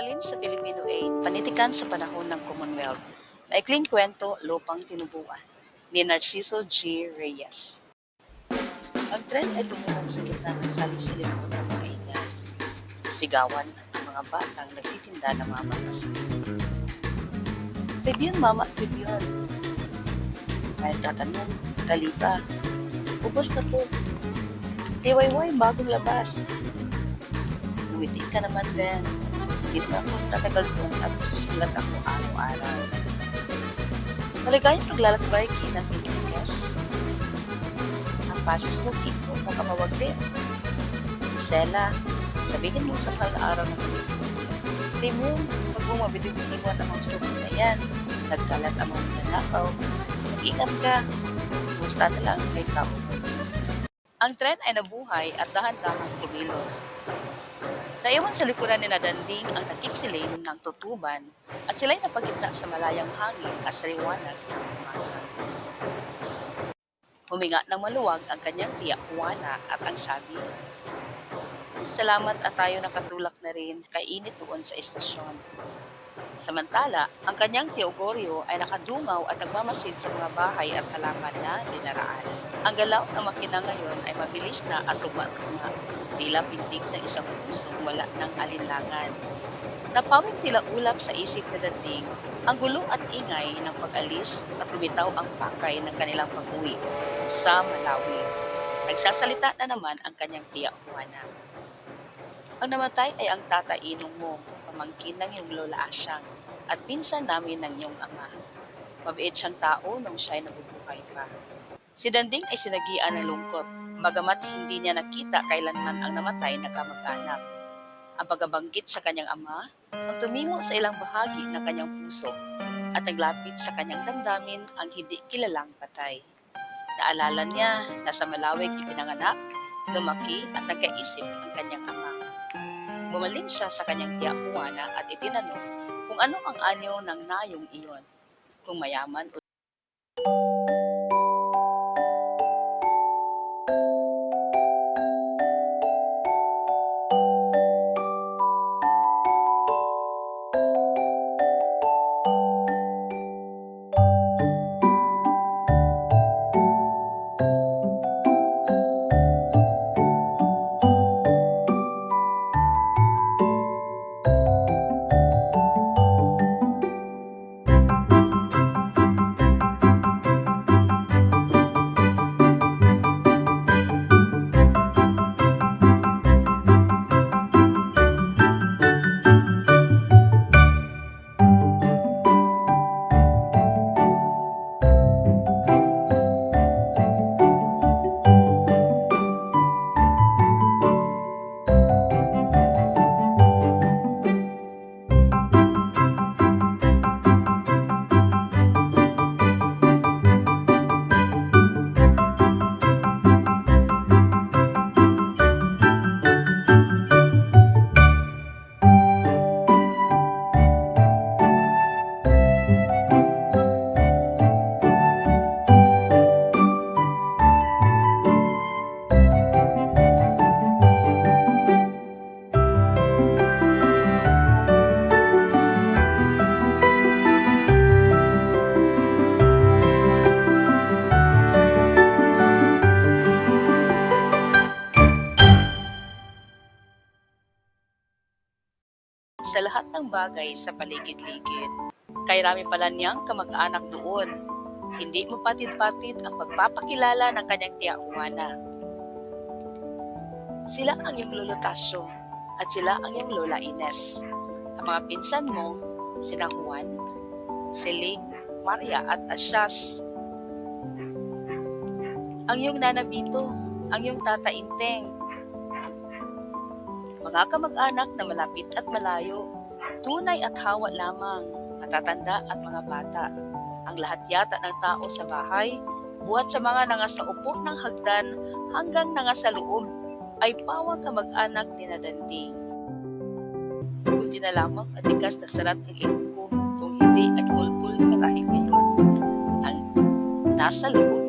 Aralin sa Filipino 8, Panitikan sa panahon ng Commonwealth. Naikling kwento, Lupang Tinubuan, ni Narciso G. Reyes. Ang tren ay tumukan sa gitna ng salisilip ng mga ingay. Sigawan ang mga batang nagtitinda ng mga mamasin. Tribune, Mama, Tribune. May tatanong, Taliba, ubos na po. TYY, bagong labas. Umiti ka naman din. Hindi naman ako tatagal doon at susulat ako araw-araw. Maligayang paglalakbay kinang Enriquez. Ang pasis mo, Kiko, makamawag din. Sela, sabihin mo sa mahal na araw ng gabi. Hindi mo, pag mo mabidig-iniwan ang mga sulit na yan, nagkalat ang mga nanakaw, mag-ingat ka, Basta na lang kay tao. Ang tren ay nabuhay at dahan-dahang kumilos. Naiwan sa likuran ni Nadanding ang nakipsilim ng tutuban at sila'y napagitna sa malayang hangin at sa liwanag ng umaga. Huminga ng maluwag ang kanyang tiya Juana at ang sabi, Salamat at tayo nakatulak na rin kay init doon sa estasyon. Samantala, ang kanyang Teogorio ay nakadungaw at nagmamasid sa mga bahay at halaman na dinaraan. Ang galaw ng makina ngayon ay mabilis na at tugma-tugma. Tila pintig ng isang pusong wala ng alinlangan. Napawing tila ulap sa isip na dating ang gulo at ingay ng pag-alis at lumitaw ang pakay ng kanilang pag-uwi sa Malawi. Nagsasalita na naman ang kanyang tiya Juana. Ang namatay ay ang tata Inong mo, pamangkin ng iyong lola Asyang, at pinsan namin ng iyong ama. Mabait siyang tao nung siya'y nabubuhay pa. Si Danding ay sinagian ng lungkot, bagamat hindi niya nakita kailanman ang namatay na kamag-anak. Ang pagabanggit sa kanyang ama, ang tumimo sa ilang bahagi ng kanyang puso, at naglapit sa kanyang damdamin ang hindi kilalang patay. Naalala niya na sa Malawig ipinanganak, lumaki at nagkaisip ang kanyang ama. Bumaling siya sa kanyang tiya Juana at itinanong kung ano ang anyo ng nayong iyon, kung mayaman o bagay sa paligid-ligid. Kay rami pala niyang kamag-anak doon. Hindi mo patid-patid ang pagpapakilala ng kanyang tiya Juana. Sila ang iyong lolo Tasyo at sila ang iyong lola Ines. Ang mga pinsan mo, sina Juan, Siling, Maria at Asyas. Ang iyong nana Bito, ang iyong tata Inteng, mga kamag-anak na malapit at malayo, tunay at hawa lamang, matatanda at mga bata. Ang lahat yata ng tao sa bahay, buhat sa mga nangasaupo ng hagdan hanggang nangasa loob, ay pawang kamag-anak ni Nadanding. Buti na lamang at ikas na sarat ang ilong ko, kung hindi ay pulpul marahil ngayon ang nasa loob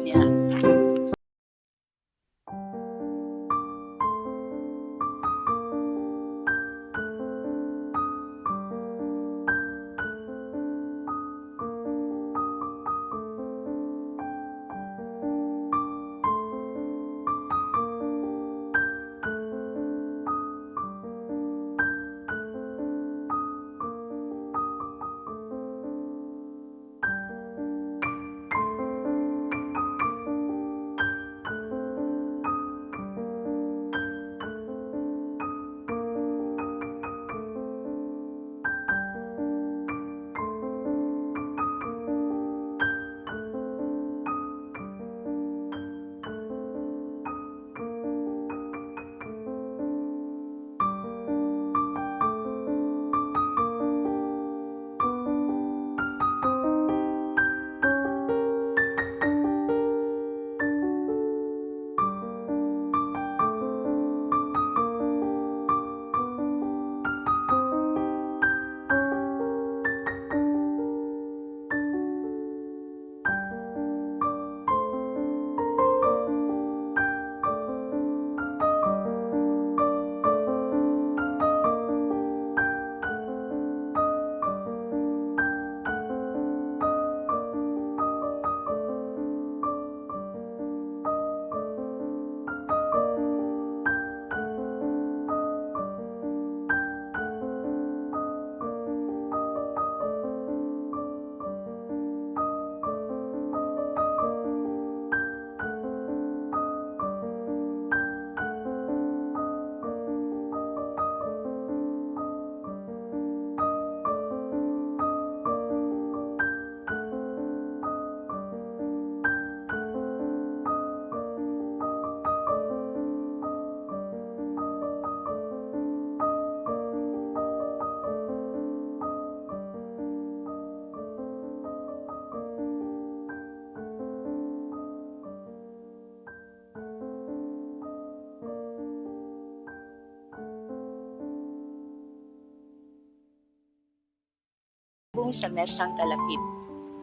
sa mesang kalapit.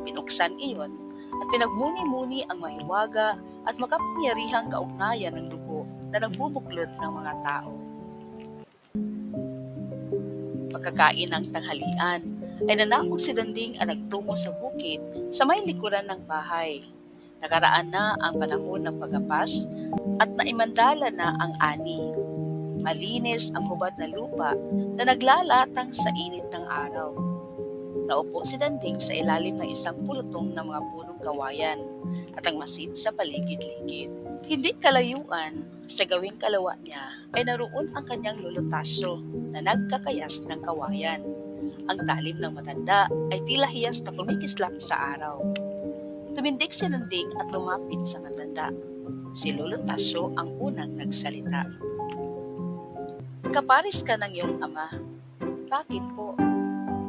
Binuksan iyon at pinagmuni-muni ang mahiwaga at makapangyarihang kaugnayan ng dugo na nagbubuklod ng mga tao. Pagkakain ng tanghalian, ay nanakong si Danding ang nagtungo sa bukid sa may likuran ng bahay. Nakaraan na ang panahon ng pagapas at naimandala na ang ani. Malinis ang hubad na lupa na naglalatang sa init ng araw. Naupo si Danding sa ilalim ng isang pulutong ng mga punong kawayan at ang masid sa paligid-ligid. Hindi kalayuan sa gawing kalawa niya ay naroon ang kanyang lulutasyo na nagkakayas ng kawayan. Ang talim ng matanda ay tila hiyas na kumikislap sa araw. Tumindig si Nanding at lumapit sa matanda. Si Lolo ang unang nagsalita. Kaparis ka ng iyong ama. Bakit po?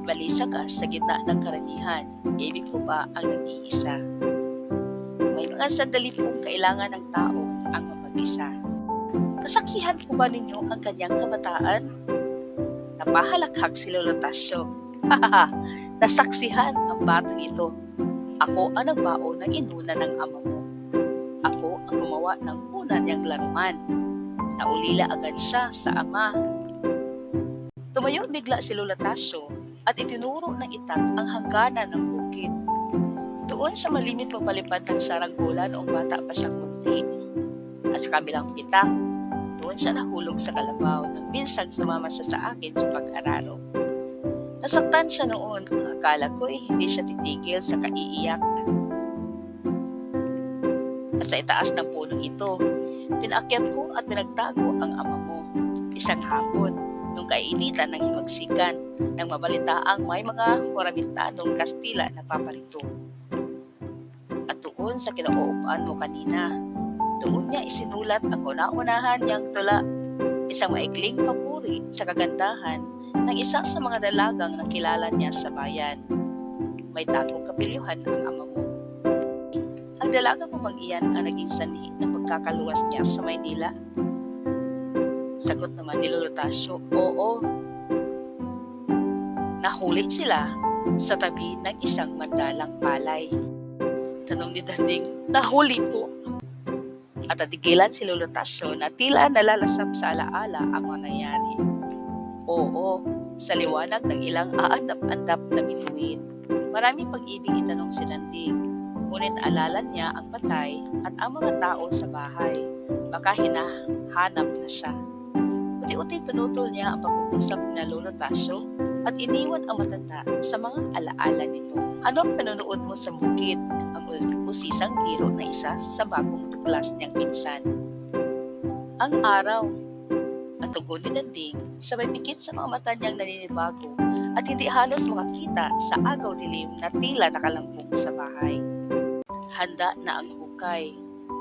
Balisa ka sa gitna ng karamihan. Ibig mo ba ang nag-iisa? May mga sandali pong kailangan ng tao ang mapag-isa. Nasaksihan po ba ninyo ang kanyang kabataan? Napahalakhak si Lolo Tasyo. Hahaha, nasaksihan ang batang ito. Ako ang nagbaon ng inuna ng ama mo. Ako ang gumawa ng una niyang laruan. Naulila agad siya sa ama. Tumayo bigla si Lola Tasyo at itinuro ng itak ang hangganan ng bukid. Doon sa malimit magpalipad ng saranggola noong bata pa siyang munti. At sa kabilang itak, doon siya nahulog sa kalabaw nang minsan sumama siya sa akin sa pag-araro. Nasaktan siya noon. Ang akala ko ay hindi siya titigil sa kaiiyak. At sa itaas ng punong ito, pinaakyat ko at pinagtago ang ama mo. Isang hapon, nung kainitan ng himagsikan, nang mabalitaang may mga horamintadong Kastila na paparito. At doon sa kinauupuan mo kanina, doon niya isinulat ang kauna-unahan niyang tula, isang maikling papuri sa kagandahan ng isa sa mga dalagang nakilala niya sa bayan. May tagong kapilyuhan ang ama mo. Ang dalaga mo bang iyan ang naging sanhi ng pagkakaluwas niya sa Maynila? Sagot naman ni Lolo Tasyo, oo. Nahuli sila sa tabi ng isang mandalang palay. Tanong ni Danding, nahuli po. At natigilan si Lolo Tasyo na tila nalalasap sa alaala ang mga nangyari. Oo, sa liwanag ng ilang aandap-andap na bituin. Marami pag-ibig itanong si Landing, ngunit naalala niya ang patay at ang mga tao sa bahay. Baka hinahanap na siya. Unti-unti pinutol niya ang pag-uusap na Lolo Tasyo at iniwan ang matanda sa mga alaala nito. Ano ang panonood mo sa bukid? Ang usisang biro na isa sa bagong tuklas niyang pinsan. Ang araw, at tugon ni Danding sabay pikit sa mga mata niyang naninibago at hindi halos makakita sa agaw dilim na tila nakalampong sa bahay. Handa na ang hukay.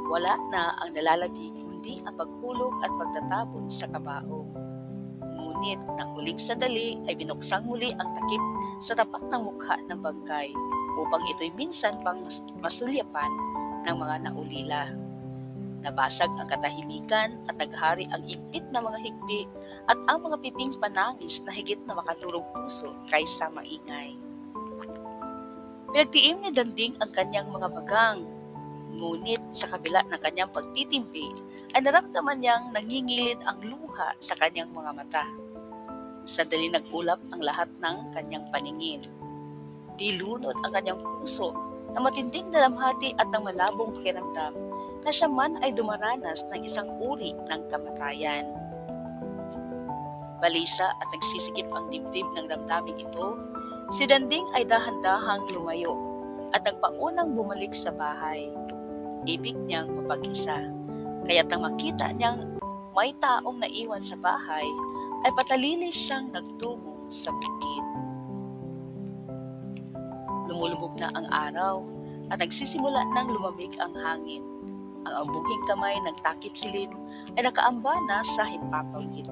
Wala na ang nalalabing kundi ang paghulog at pagtatapon sa kabao. Ngunit nang huling sandali ay binuksang muli ang takip sa tapat ng mukha ng bangkay upang ito'y minsan pang mas- masulyapan ng mga naulila. Nabasag ang katahimikan at naghari ang impit na mga higbi at ang mga piping panangis na higit na makaturog puso kaysa maingay. Pinagtiim ni Danding ang kanyang mga bagang, ngunit sa kabila ng kanyang pagtitimpi ay naramdaman niyang nangingilid ang luha sa kanyang mga mata. Sandali nagulap ang lahat ng kanyang paningin. Dilunod ang kanyang puso na matinding dalamhati at ng malabong pakiramdam na siya man ay dumaranas ng isang uri ng kamatayan. Balisa at nagsisikip ang dibdib ng damdaming ito, si Danding ay dahan-dahang lumayo at nagpaunang bumalik sa bahay. Ibig niyang mapag-isa. Kaya't nang makita niyang may taong naiwan sa bahay, ay patalilis siyang nagtungo sa bukid. Lumulubog na ang araw at nagsisimula nang lumamig ang hangin. Ang ambuging kamay ng takip silim ay nakaamba na sa himpapawid.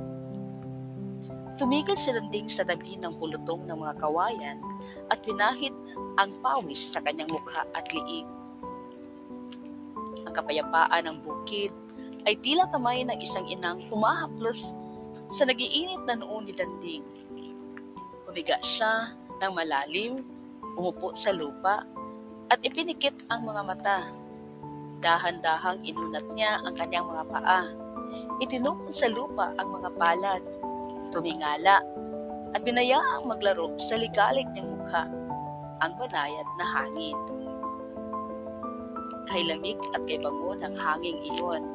Tumigil si Landing sa tabi ng pulutong ng mga kawayan at pinahid ang pawis sa kanyang mukha at liig. Ang kapayapaan ng bukid ay tila kamay ng isang inang humahaplos sa nagiinit na noon ni Danding. Humiga siya ng malalim umupo sa lupa at ipinikit ang mga mata. Dahan-dahang inunat niya ang kanyang mga paa. Itinukod sa lupa ang mga palad. Tumingala at binayaang maglaro sa ligalig niyang mukha ang banayad na hangin. Kay lamig at kay bango ng hanging iyon,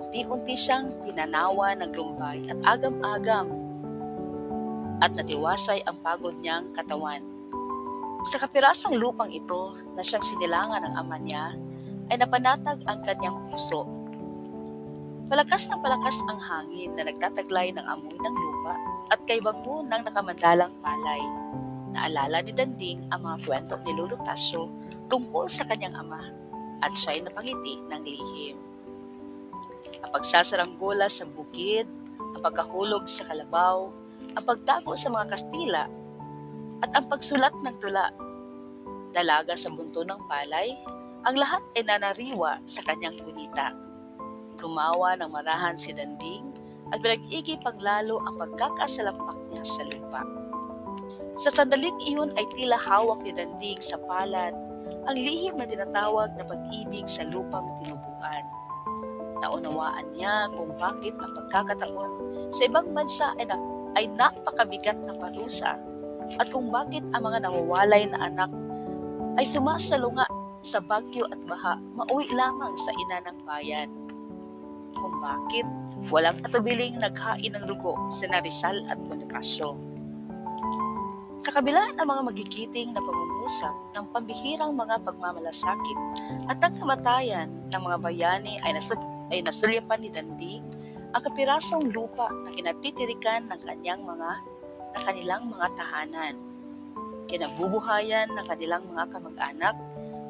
unti-unti siyang pinanawa ng lumbay at agam-agam at natiwasay ang pagod niyang katawan. Sa kapirasong lupang ito na siyang sinilangan ng ama niya, ay napanatag ang kanyang puso. Palakas ng palakas ang hangin na nagtataglay ng amoy ng lupa at kay bango ng nakamandalang palay. Naalala ni Danding ang mga kwento ni Lolo Tasyo tungkol sa kanyang ama at siya'y napangiti ng lihim. Ang pagsasaranggola sa bukid, ang pagkahulog sa kalabaw, ang pagtago sa mga Kastila, at ang pagsulat ng tula, dalaga sa bunto ng palay, ang lahat ay nanariwa sa kanyang gunita. Tumawa ng marahan si Danding at pinag-igi pang lalo ang pagkakasalampak niya sa lupa. Sa sandaling iyon ay tila hawak ni Danding sa palad ang lihim na tinatawag na pag-ibig sa lupang tinubuan. Naunawaan niya kung bakit ang pagkakataon sa ibang bansa ay, na- ay napakabigat na parusa at kung bakit ang mga nawawalay na anak ay sumasalunga sa bagyo at baha mauwi lamang sa ina ng bayan. Kung bakit walang atubiling naghain ng dugo sa Rizal at Bonifacio. Sa kabila ng mga magigiting na pangungusap ng pambihirang mga pagmamalasakit at ng ng mga bayani ay, nasul ay nasulyapan ni Danding ang kapirasong lupa na kinatitirikan ng kanyang mga na kanilang mga tahanan. Kinabubuhayan ng kanilang mga kamag-anak,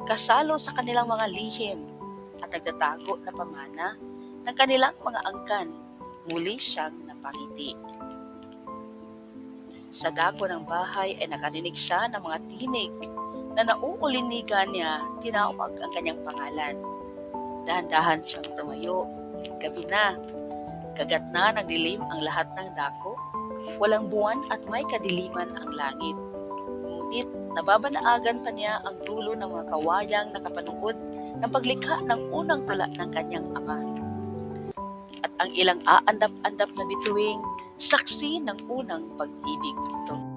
kasalo sa kanilang mga lihim at nagtatago na pamana ng kanilang mga angkan, muli siyang napangiti. Sa dako ng bahay ay nakarinig siya ng mga tinig na nauulinigan niya tinawag ang kanyang pangalan. Dahan-dahan siyang tumayo. Gabi na. Kagat na ng dilim ang lahat ng dako. Walang buwan at may kadiliman ang langit. Ngunit nababanaagan pa niya ang dulo ng mga kawayang nakapanuod ng paglikha ng unang tula ng kanyang ama. At ang ilang aandap-andap na bituing saksi ng unang pag-ibig nito.